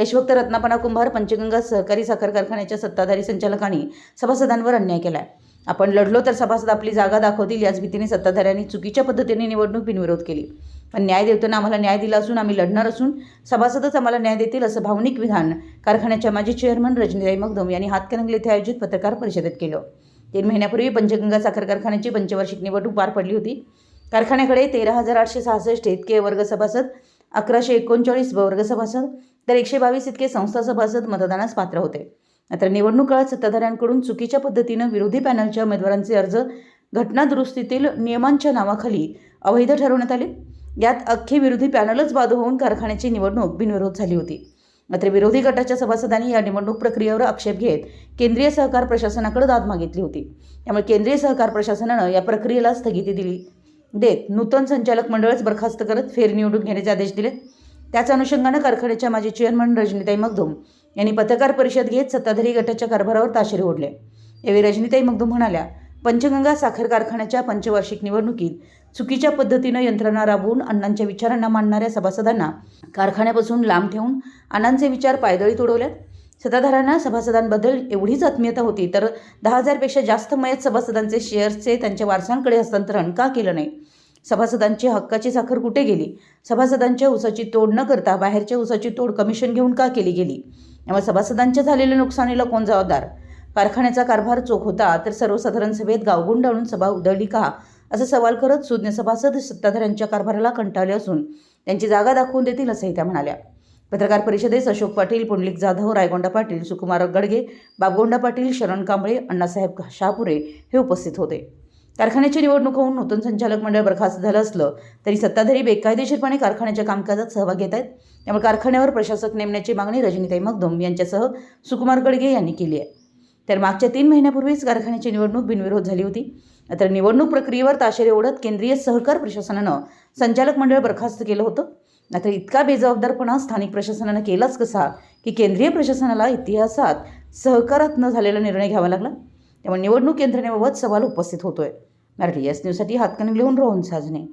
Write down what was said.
देशभक्त रत्नापणा कुंभार पंचगंगा सहकारी साखर कारखान्याच्या सत्ताधारी संचालकांनी सभासदांवर अन्याय केलाय. आपण लढलो तर सभासद आपली जागा दाखवतील याच भीतीने सत्ताधाऱ्यांनी चुकीच्या पद्धतीने निवडणूक बिनविरोध केली. पण न्याय देवताना आम्हाला न्याय दिला असून आम्ही लढणार असून सभासदच आम्हाला न्याय देतील असं भावनिक विधान कारखान्याच्या माजी चेअरमन रजनीताई मगदम यांनी हातकणंगले येथे आयोजित पत्रकार परिषदेत केलं. तीन महिन्यापूर्वी पंचगंगा साखर कारखान्याची पंचवार्षिक निवडणूक पार पडली होती. कारखान्याकडे तेरा हजार आठशे सहासष्ट इतके वर्ग सभासद अकराशे एकोणचाळीस वर्ग सभासद तर एकशे बावीस इतके संस्था सभासद मतदानास पात्र होते. मात्र निवडणूक काळात सत्ताधाऱ्यांकडून चुकीच्या पद्धतीनं विरोधी पॅनलच्या उमेदवारांचे अर्ज घटनादुरुस्तीतील नियमांच्या नावाखाली अवैध ठरवण्यात आले. यात अख्खे विरोधी पॅनलच बाद होऊन कारखान्याची निवडणूक बिनविरोध झाली होती. मात्र विरोधी गटाच्या सभासदांनी या निवडणूक प्रक्रियेवर आक्षेप घेत केंद्रीय सहकार प्रशासनाकडे दाद मागितली होती. त्यामुळे केंद्रीय सहकार प्रशासनानं या प्रक्रियेला स्थगिती दिली. देत. नूतन संचालक मंडळच बरखास्त करत फेरनिवडणूक घेण्याचे आदेश दिले त्याच अनुषंगानं कारखान्याच्या माजी चेअरमन रजनीताई मगदुम यांनी पत्रकार परिषद घेत सत्ताधारी गटाच्या कारभारावर ताशेरे ओढले. यावेळी रजनीताई मगदुम म्हणाल्या पंचगंगा साखर कारखान्याच्या पंचवार्षिक निवडणुकीत चुकीच्या पद्धतीनं यंत्रणा राबवून अण्णांच्या विचारांना मानणाऱ्या सभासदांना कारखान्यापासून लांब ठेवून अण्णांचे विचार पायदळी तुडवल्यात सत्ताधाऱ्यांना सभासदांबद्दल एवढीच आत्मीयता होती तर दहा हजारपेक्षा जास्त मयत सभासदांचे शेअर्सचे त्यांच्या वारसांकडे हस्तांतरण का केलं नाही? सभासदांची हक्काची साखर कुठे गेली? सभासदांच्या उसाची तोड न करता बाहेरच्या उसाची तोड कमिशन घेऊन का केली गेली? त्यामुळे सभासदांच्या झालेल्या नुकसानीला कोण जबाबदार? कारखान्याचा कारभार चोख होता तर सर्वसाधारण सभेत गावगुंडाळून सभा उधळली का? असा सवाल करत सुज्ञ सभासद सत्ताधाऱ्यांच्या कारभाराला कंटाळले असून त्यांची जागा दाखवून देतील असंही त्या म्हणाल्या. पत्रकार परिषदेस अशोक पाटील पुंडलिक जाधव रायगोंडा पाटील सुकुमार गडगे बाबगोंडा पाटील शरण कांबळे अण्णासाहेब शहापुरे हे उपस्थित होते. कारखान्याची निवडणूक होऊन नूतन संचालक मंडळ बरखास्त झालं असलं तरी सत्ताधारी बेकायदेशीरपणे कारखान्याच्या कामकाजात सहभाग घेत आहेत. त्यामुळे कारखान्यावर प्रशासक नेमण्याची मागणी रजनीताई मगदुम यांच्यासह सुकुमार गडगे यांनी केली आहे. तर मागच्या तीन महिन्यापूर्वीच कारखान्याची निवडणूक बिनविरोध झाली होती. तर निवडणूक प्रक्रियेवर ताशेरे ओढत केंद्रीय सहकार प्रशासनानं संचालक मंडळ बरखास्त केलं होतं. नाहीतर इतका बेजबाबदारपणा स्थानिक प्रशासनानं केलाच कसा की केंद्रीय प्रशासनाला इतिहासात सहकारात न झालेला निर्णय घ्यावा लागला? त्यामुळे निवडणूक यंत्रणेबाबत सवाल उपस्थित होतोय. मराठी एस न्यूजसाठी लिहून रोहन साजने.